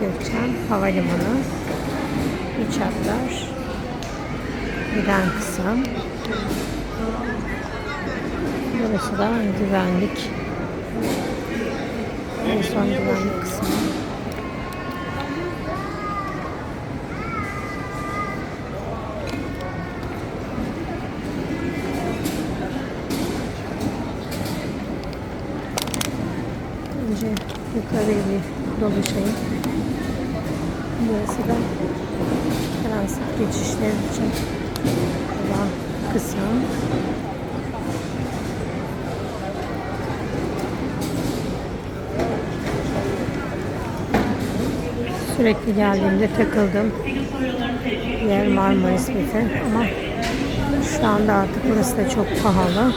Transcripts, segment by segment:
Gökçen Havalimanı. İç hatlar giden kısım Burası da güvenlik. En son güvenlik kısmı. Önce yukarıya bir dolaşayım. Burası da transit geçişler için olan kısım. Sürekli geldiğimde takıldım. Yer Marmaris Befi ama şu anda artık burası da çok pahalı.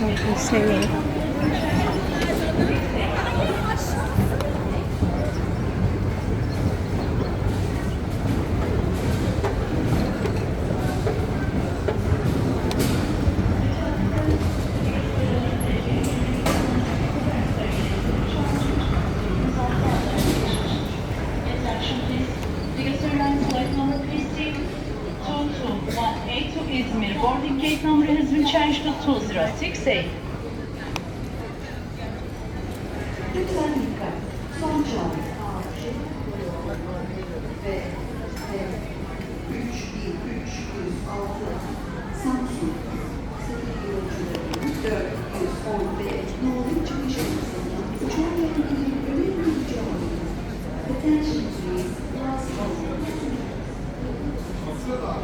Bakacağım bir şey yok. Because Airlines flight number 32218 to Izmir. Boarding gate number has been changed to 2068. Lütfen dikkat. Son çağrı. Ve ve 3306 Samsung sıfır yolcularının 415 nolu çıkış hızından uçağla ilgili önemli bir cevabı. Attention please. Last call. Burası da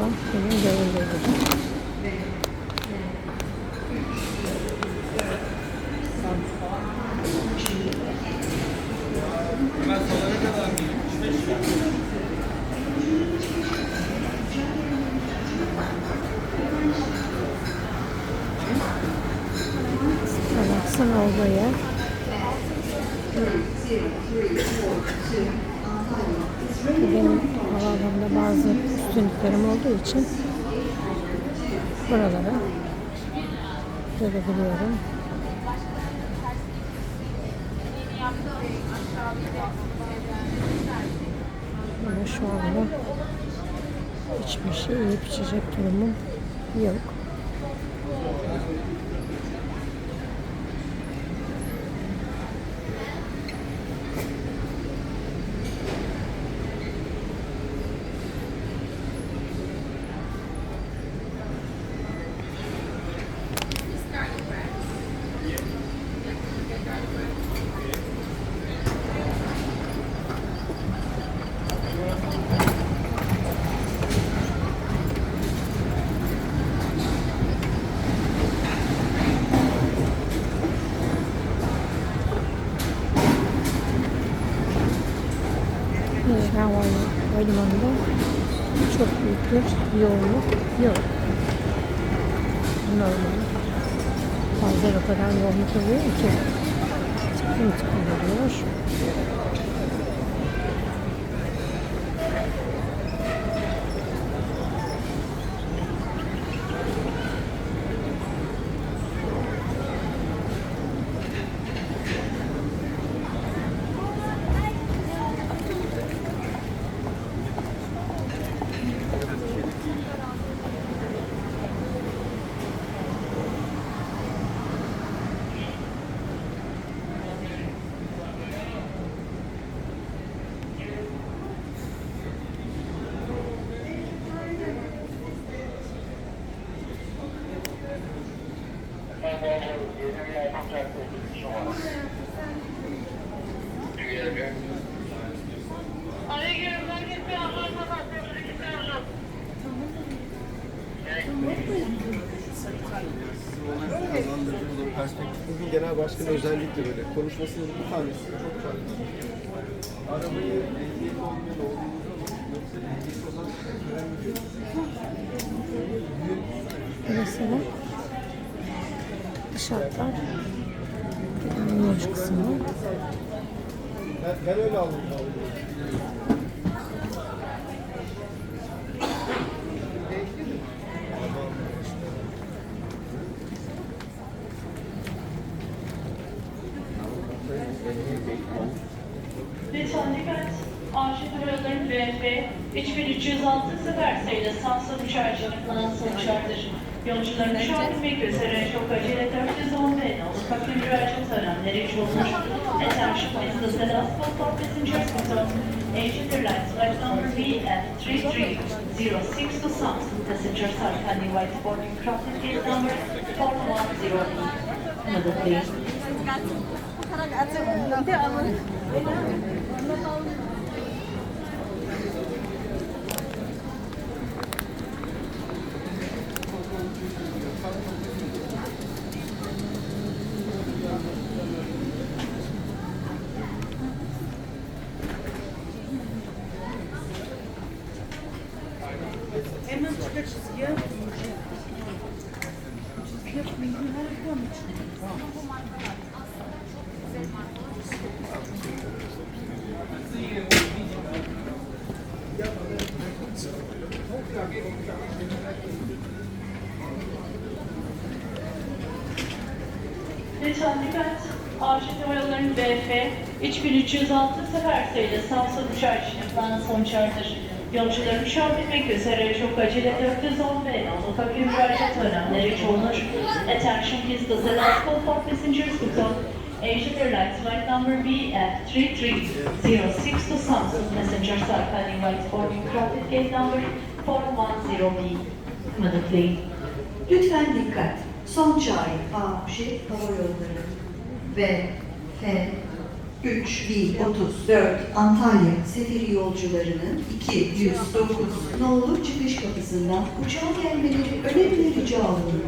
benim görüldüğü Relax'ın olduğu yer. Benim havaalanında bazı üstünlüklerim olduğu için buralara görebiliyorum. Ama şu anda hiçbir şey yiyip içecek durumum yok. Yine havalimanında çok büyük bir yoğunluk yok. Normal. Bazen o kadar yoğunluk oluyor ki tıklım tıklım oluyor. Perspektifin genel başkanı özellikle böyle konuşmasının bir tanesi çok farklı. Arabayı ehliyet olmayan olduğunuzda yoksa ehliyet olan göremeyeceğiniz Burası da Yolcu kısmı. Ben, ben öyle aldım. Lütfen dikkat. Arşiv Havayolları VF 3306 sefer sayılı Samsun uçarcılık lansın uçardır. Yolcuların şu an binmek üzere çok acele 410 ve nolu fakir müracaat törenleri için olmuş. Attention please the last call for passengers on Asian Airlines flight number BF3306 to Samsun. Passengers are kindly wait boarding craft gate number 410. Another please. Lütfen dikkat. Arşiv Havayolları'nın BF 3306 sefer sayılı Samsun uçarcılıklarının sonuçlardır. Yolcuların uçağa binmek üzere çok acele 410 ve nolu fakir müracaat önemleri çoğunur. Attention please the last call for passengers to go. Asian Airlines flight number BF3306 to Samsun. Passengers are kindly wait boarding crowded gate number 410B. Madam. Lütfen dikkat son çay. çağrı Pamuji Hava Yolları ve F 30 Antalya seferi yolcularının 209 nolu çıkış kapısından uçağa gelmeleri önemli rica olunur.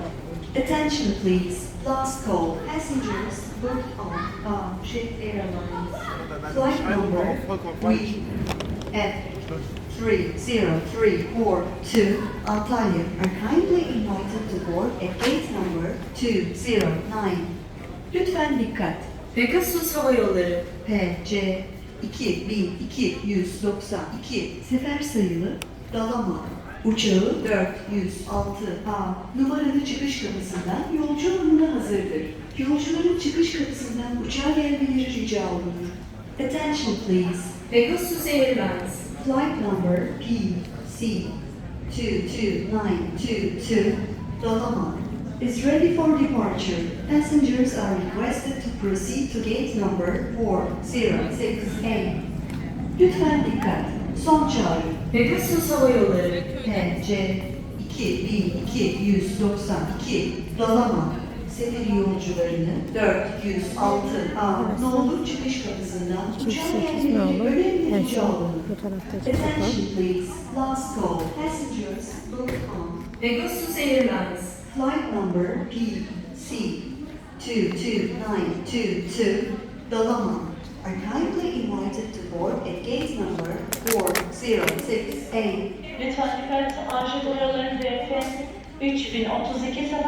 Attention please. Last call. Passengers booked on Bağımşehir Airlines. Flight number 3F 3034 Antalya are kindly invited to board at gate number 209. Lütfen dikkat. Pegasus Hava Yolları PC 2292 sefer sayılı Dalama uçağı 406A numaralı çıkış kapısından yolcu alımına hazırdır. Yolcuların çıkış kapısından uçağa gelmeleri rica olunur. Attention please. Pegasus Airlines Flight number PC 22922 Dalaman is ready for departure. Passengers are requested to proceed to gate number 406A. Lütfen dikkat. Son çağrı. Pegasus Hava Yolları. PC 2292 Dalaman seferi yolcularının 406A nolu çıkış kapısından uçağa 208 ne gelmeleri olur? önemli rica kapı. Attention please. Last call. Passengers booked on Pegasus Airlines. flight number PC 22922 Dalaman are kindly invited to board at gate number 406A. Lütfen dikkat. Arşiv Havayolları BF 3032 sefer